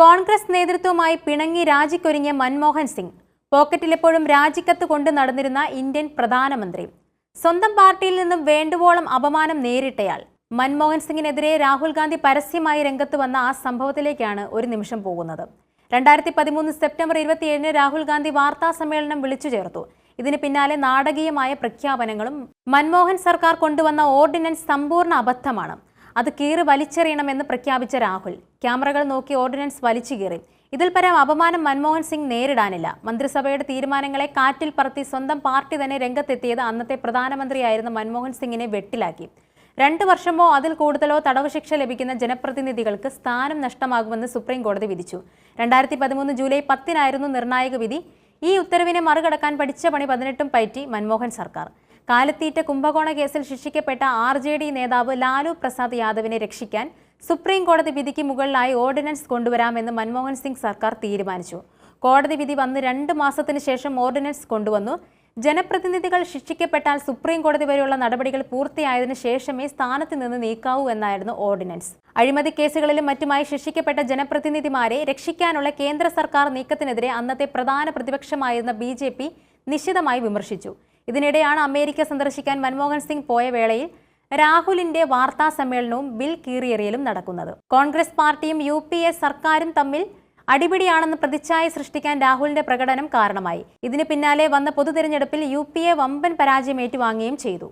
കോൺഗ്രസ് നേതൃത്വവുമായി പിണങ്ങി രാജിക്കൊരുങ്ങിയ മൻമോഹൻ സിംഗ് പോക്കറ്റിലെപ്പോഴും രാജിക്കത്ത് കൊണ്ട് നടന്നിരുന്ന ഇന്ത്യൻ പ്രധാനമന്ത്രി. സ്വന്തം പാർട്ടിയിൽ നിന്നും വേണ്ടുവോളം അപമാനം നേരിട്ടയാൾ. മൻമോഹൻ സിംഗിനെതിരെ രാഹുൽ ഗാന്ധി പരസ്യമായി രംഗത്ത് വന്ന ആ സംഭവത്തിലേക്കാണ് ഒരു നിമിഷം പോകുന്നത്. രണ്ടായിരത്തി പതിമൂന്ന് സെപ്റ്റംബർ ഇരുപത്തിയേഴിന് രാഹുൽ ഗാന്ധി വാർത്താ സമ്മേളനം വിളിച്ചു ചേർത്തു. ഇതിന് പിന്നാലെ നാടകീയമായ പ്രഖ്യാപനങ്ങളും മൻമോഹൻ സർക്കാർ കൊണ്ടുവന്ന ഓർഡിനൻസ് സമ്പൂർണ അബദ്ധമാണ്. അത് കീറി വലിച്ചെറിയണമെന്ന് പ്രഖ്യാപിച്ച രാഹുൽ. ക്യാമറകൾ നോക്കി ഓർഡിനൻസ് വലിച്ചു കീറി. ഇതിൽ പരം അപമാനം മൻമോഹൻ സിംഗ് നേരിടാനില്ല. മന്ത്രിസഭയുടെ തീരുമാനങ്ങളെ കാറ്റിൽ പറത്തി സ്വന്തം പാർട്ടി തന്നെ രംഗത്തെത്തിയത് അന്നത്തെ പ്രധാനമന്ത്രിയായിരുന്ന മൻമോഹൻ സിംഗിനെ വെട്ടിലാക്കി. രണ്ടു വർഷമോ അതിൽ കൂടുതലോ തടവ് ശിക്ഷ ലഭിക്കുന്ന ജനപ്രതിനിധികൾക്ക് സ്ഥാനം നഷ്ടമാകുമെന്ന് സുപ്രീം കോടതി വിധിച്ചു. രണ്ടായിരത്തി പതിമൂന്ന് ജൂലൈ പത്തിനായിരുന്നു നിർണായക വിധി. ഈ ഉത്തരവിനെ മറികടക്കാൻ പഠിച്ച പണി പതിനെട്ടും പറ്റി മൻമോഹൻ സർക്കാർ. കാലത്തീറ്റ കുംഭകോണ കേസിൽ ശിക്ഷിക്കപ്പെട്ട ആർ ജെ ഡി നേതാവ് ലാലു പ്രസാദ് യാദവിനെ രക്ഷിക്കാൻ സുപ്രീം കോടതി വിധിക്ക് മുകളിലായി ഓർഡിനൻസ് കൊണ്ടുവരാമെന്ന് മൻമോഹൻ സിംഗ് സർക്കാർ തീരുമാനിച്ചു. കോടതി വിധി വന്ന് രണ്ട് മാസത്തിന് ശേഷം ഓർഡിനൻസ് കൊണ്ടുവന്നു. ജനപ്രതിനിധികൾ ശിക്ഷിക്കപ്പെട്ടാൽ സുപ്രീം കോടതി വരെയുള്ള നടപടികൾ പൂർത്തിയായതിനു ശേഷമേ സ്ഥാനത്ത് നിന്ന് നീക്കാവൂ എന്നായിരുന്നു ഓർഡിനൻസ്. അഴിമതി കേസുകളിലും മറ്റുമായി ശിക്ഷിക്കപ്പെട്ട ജനപ്രതിനിധിമാരെ രക്ഷിക്കാനുള്ള കേന്ദ്ര സർക്കാർ നീക്കത്തിനെതിരെ അന്നത്തെ പ്രധാന പ്രതിപക്ഷമായിരുന്ന ബി നിശിതമായി വിമർശിച്ചു. ഇതിനിടെയാണ് അമേരിക്ക സന്ദർശിക്കാൻ മൻമോഹൻ സിംഗ് പോയ വേളയിൽ രാഹുലിന്റെ വാർത്താ സമ്മേളനവും ബിൽ കീറിയെറിയലും നടക്കുന്നത്. കോൺഗ്രസ് പാർട്ടിയും യു പി എ സർക്കാരും തമ്മിൽ അടിപിടിയാണെന്ന് പ്രതിച്ഛായ സൃഷ്ടിക്കാൻ രാഹുലിന്റെ പ്രകടനം കാരണമായി. ഇതിന് പിന്നാലെ വന്ന പൊതു തിരഞ്ഞെടുപ്പിൽ യു പി എ വമ്പൻ പരാജയം ഏറ്റുവാങ്ങുകയും ചെയ്തു.